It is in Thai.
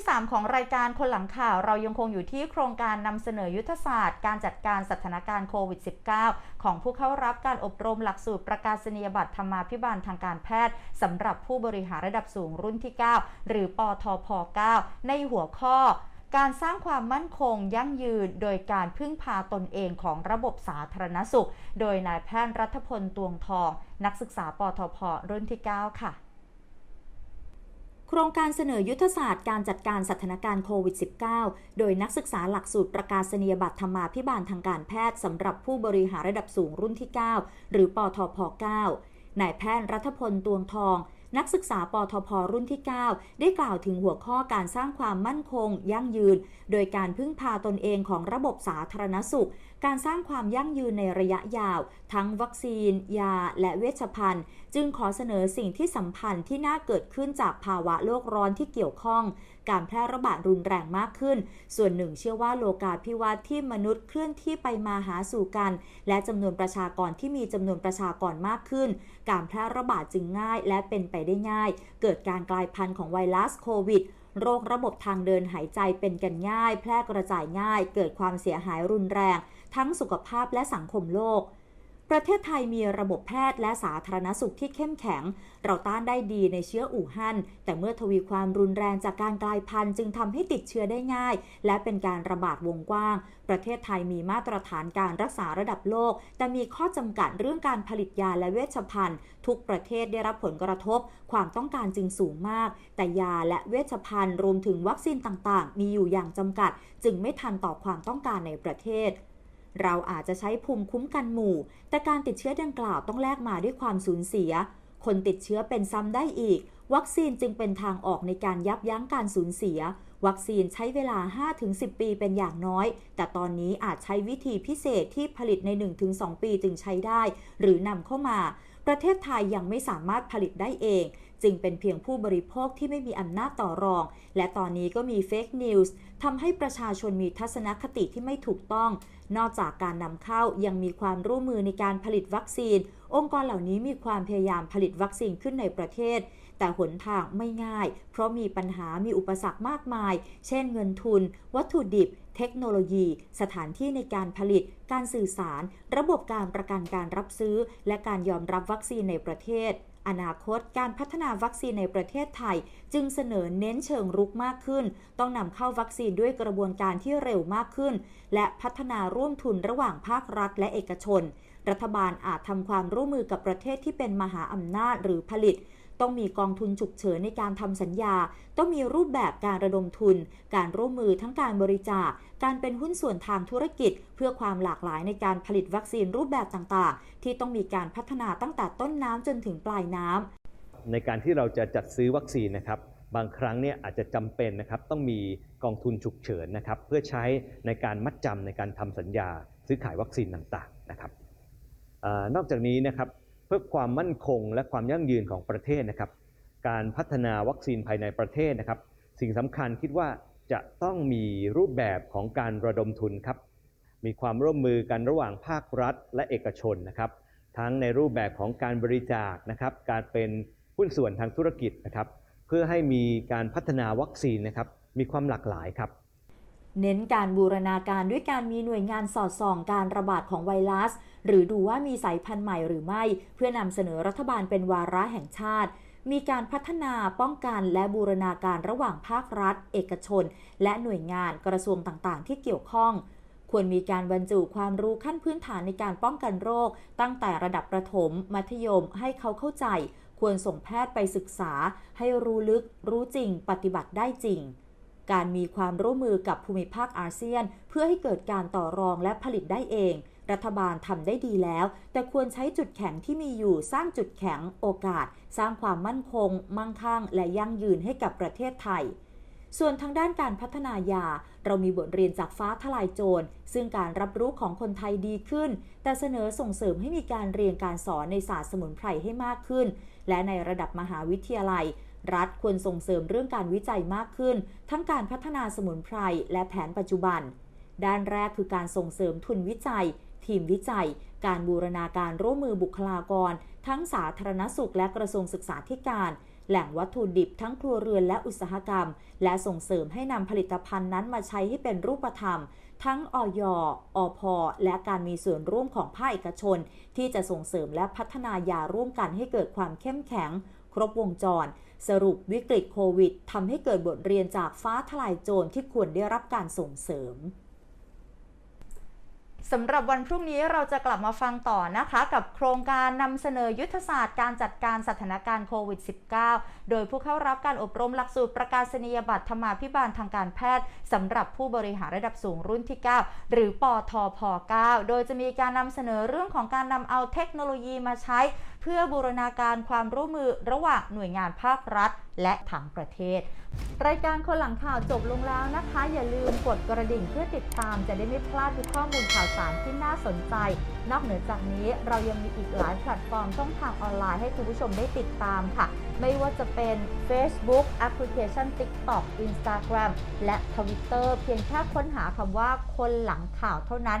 ที่ 3 ของรายการคนหลังข่าวเรายังคงอยู่ที่โครงการนำเสนอยุทธศาสตร์ การจัดการสถานการณ์โควิด -19 ของผู้เข้ารับการอบรมหลักสูตรประกาศนียบัตรธรรมาภิบาลทางการแพทย์สำหรับผู้บริหารระดับสูงรุ่นที่ 9 หรือปทพ 9 ในหัวข้อการสร้างความมั่นคงยั่งยืนโดยการพึ่งพาตนเองของระบบสาธารณสุข โดยนายแพทย์รัฐพลตวงทอง นักศึกษาปทพรุ่นที่ 9 ค่ะ โครงการเสนอยุทธศาสตร์การจัดการสถานการณ์โควิด -19 โดยนักศึกษาหลักสูตรประกาศนียบัตรธรรมาภิบาลทางการแพทย์สำหรับผู้บริหารระดับสูงรุ่นที่ 9 หรือปทพ 9นายแพทย์รัฐพลตวงทอง นักศึกษาปทพรุ่นที่ 9 ได้กล่าวถึงหัวข้อการสร้างความมั่นคง ยั่งยืน โดยการพึ่งพาตนเองของระบบสาธารณสุข การสร้างความยั่งยืนในระยะยาว ทั้งวัคซีน ยา และเวชภัณฑ์ จึงขอเสนอสิ่งที่สัมพันธ์ที่น่าเกิดขึ้นจากภาวะโลกร้อนที่เกี่ยวข้อง การแพร่ระบาดรุนแรงมากขึ้น ส่วนหนึ่งเชื่อว่าโลกาภิวัตน์ที่มนุษย์เคลื่อนที่ไปมาหาสู่กัน และจำนวนประชากรที่มีจำนวนประชากรมากขึ้น การแพร่ระบาดจึงง่ายและเป็นไปได้ง่าย เกิดการกลายพันธุ์ของไวรัสโควิดโรคระบบทางเดินหายใจเป็นกันง่าย แพร่กระจายง่าย เกิดความเสียหายรุนแรง ทั้งสุขภาพและสังคมโลก ประเทศไทยมีระบบแพทย์และสาธารณสุขที่เข้มแข็ง เราต้านได้ดีในเชื้ออู่ฮั่น แต่เมื่อทวีความรุนแรงจากการกลายพันธุ์จึงทำให้ติดเชื้อได้ง่าย และเป็นการระบาดวงกว้าง ประเทศไทยมีมาตรฐานการรักษาระดับโลก แต่มีข้อจำกัดเรื่องการผลิตยาและเวชภัณฑ์ ทุกประเทศได้รับผลกระทบ ความต้องการจึงสูงมาก แต่ยาและเวชภัณฑ์รวมถึงวัคซีนต่างๆ มีอยู่อย่างจำกัด จึงไม่ทันต่อความต้องการในประเทศ เราอาจจะใช้ภูมิคุ้มกันหมู่ แต่การติดเชื้อดังกล่าวต้องแลกมาด้วยความสูญเสีย คนติดเชื้อเป็นซ้ำได้อีก วัคซีนจึงเป็นทางออกในการยับยั้งการสูญเสีย วัคซีนใช้เวลา 5-10 ปีเป็นอย่างน้อย แต่ตอนนี้อาจใช้วิธีพิเศษที่ผลิตใน 1-2 ปีจึงใช้ได้ หรือนำเข้ามา ประเทศไทยยังไม่สามารถผลิตได้เอง จึงเป็นเพียงผู้บริโภคที่ไม่มีอำนาจต่อรอง และตอนนี้ก็มีเฟกนิวส์ทำให้ประชาชนมีทัศนคติที่ไม่ถูกต้อง นอกจากการนำเข้ายังมีความร่วมมือในการผลิตวัคซีน องค์กรเหล่านี้มีความพยายามผลิตวัคซีนขึ้นในประเทศ แต่หนทางไม่ง่าย เพราะมีปัญหามีอุปสรรคมากมาย เช่นเงินทุน วัตถุดิบ เทคโนโลยี สถานที่ในการผลิต การสื่อสาร ระบบการประกันการรับซื้อ และการยอมรับวัคซีนในประเทศอนาคตการพัฒนาวัคซีนในประเทศไทย จึงเสนอเน้นเชิงรุกมากขึ้น ต้องนำเข้าวัคซีนด้วยกระบวนการที่เร็วมากขึ้น และพัฒนาร่วมทุนระหว่างภาครัฐและเอกชน รัฐบาลอาจทำความร่วมมือกับประเทศที่เป็นมหาอำนาจหรือผลิต ต้องมีกองทุนฉุกเฉินในการทำสัญญา ต้องมีรูปแบบการระดมทุน การร่วมมือทั้งการบริจาค การเป็นหุ้นส่วนทางธุรกิจ เพื่อความหลากหลายในการผลิตวัคซีนรูปแบบต่างๆ ที่ต้องมีการพัฒนาตั้งแต่ต้นน้ำจนถึงปลายน้ำในการที่เราจะจัดซื้อวัคซีนนะครับบางครั้งเนี่ยอาจจะจำเป็นนะครับต้องมีกองทุนฉุกเฉินนะครับเพื่อใช้ในการมัดจำในการทำสัญญา ซื้อขายวัคซีนต่างๆนะครับออนอกจากนี้นะครับ พื่อความมั่นคงและความยั่งยืนของประเทศนะครับ การพัฒนาวัคซีนภายในประเทศนะครับ สิ่งสำคัญคิดว่าจะต้องมีรูปแบบของการระดมทุนครับ มีความร่วมมือกันระหว่างภาครัฐและเอกชนนะครับ ทั้งในรูปแบบของการบริจาคนะครับ การเป็นหุ้นส่วนทางธุรกิจนะครับ เพื่อให้มีการพัฒนาวัคซีนนะครับ มีความหลากหลายครับ เน้นการบูรณาการด้วยการมีหน่วยงานสอดส่องการระบาดของไวรัส หรือดูว่ามีสายพันธุ์ใหม่หรือไม่ เพื่อนำเสนอรัฐบาลเป็นวาระแห่งชาติ มีการพัฒนาป้องกันและบูรณาการระหว่างภาครัฐ เอกชน และหน่วยงานกระทรวงต่างๆ ที่เกี่ยวข้อง ควรมีการบรรจุความรู้ขั้นพื้นฐานในการป้องกันโรค ตั้งแต่ระดับประถม มัธยม ให้เขาเข้าใจ ควรส่งแพทย์ไปศึกษา ให้รู้ลึก รู้จริง ปฏิบัติได้จริง การมีความร่วมมือกับภูมิภาคอาเซียน เพื่อให้เกิดการต่อรองและผลิตได้เอง รัฐบาลทำได้ดีแล้ว แต่ควรใช้จุดแข็งที่มีอยู่สร้างจุดแข็งโอกาส สร้างความมั่นคง มั่งคั่ง และยั่งยืนให้กับประเทศไทยส่วนทางด้านการพัฒนายา เรามีบทเรียนจากฟ้าทลายโจร ซึ่งการรับรู้ของคนไทยดีขึ้น แต่เสนอส่งเสริมให้มีการเรียนการสอนในศาสตร์สมุนไพรให้มากขึ้น และในระดับมหาวิทยาลัย รัฐควรส่งเสริมเรื่องการวิจัยมากขึ้น ทั้งการพัฒนาสมุนไพรและแผนปัจจุบัน ด้านแรกคือการส่งเสริมทุนวิจัย ทีมวิจัย การบูรณาการร่วมมือบุคลากร ทั้งสาธารณสุขและกระทรวงศึกษาธิการ แหล่งวัตถุดิบทั้งครัวเรือนและอุตสาหกรรม และส่งเสริมให้นำผลิตภัณฑ์นั้นมาใช้ให้เป็นรูปธรรม ทั้งออยอพอและการมีส่วนร่วมของภาคเอกชน ที่จะส่งเสริมและพัฒนายาร่วมกันให้เกิดความเข้มแข็ง ครบวงจร สรุปวิกฤตโควิดทำให้เกิดบทเรียนจากฟ้าทลายโจรที่ควรได้รับการส่งเสริมสำหรับวันพรุ่งนี้เราจะกลับมาฟังต่อนะคะ กับโครงการนำเสนอยุทธศาสตร์การจัดการสถานการณ์โควิด -19 โดยผู้เข้ารับการอบรมหลักสูตรประกาศนียบัตรธรรมาภิบาลทางการแพทย์สำหรับผู้บริหารระดับสูงรุ่นที่ 9 หรือปอทพ9โดยจะมีการนำเสนอเรื่องของการนำเอาเทคโนโลยีมาใช้ เพื่อบูรณาการความร่วมมือระหว่างหน่วยงานภาครัฐ และทางประเทศ รายการคนหลังข่าวจบลงแล้วนะคะ อย่าลืมกดกระดิ่งเพื่อติดตามจะได้ไม่พลาดทุกข้อมูลข่าวสารที่น่าสนใจ นอกเหนือจากนี้เรายังมีอีกหลายแพลตฟอร์มช่องทางออนไลน์ให้คุณผู้ชมได้ติดตามค่ะ ไม่ว่าจะเป็น Facebook แอปพลิเคชัน TikTok Instagram และ Twitter เพียงแค่ค้นหาคำว่าคนหลังข่าวเท่านั้น